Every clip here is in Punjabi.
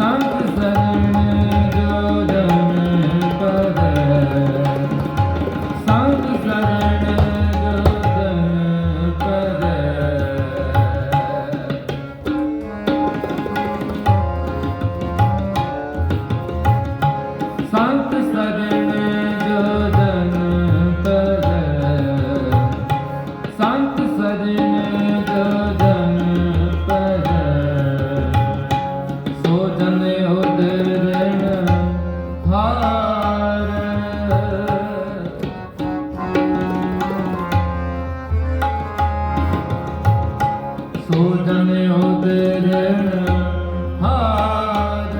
ਸੰਤ ਸਰਨ ਸੋਜਨ ਉਦਰਨ ਹਾਰ।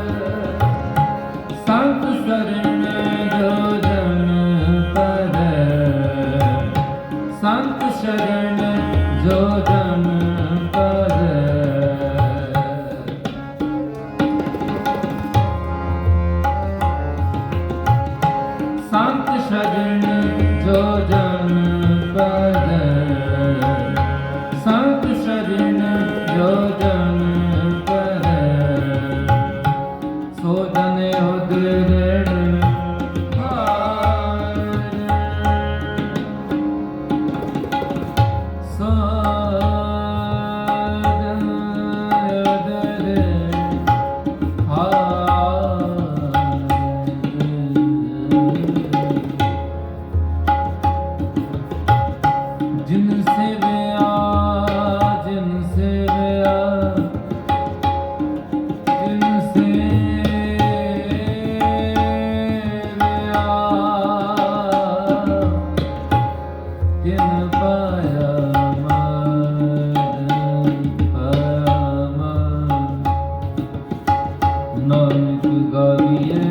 ਸੰਤ ਸਰਣ ਜੋ ਸੰਤ ਸਰਣ ਜੋ রোজন নয় গরিয়ে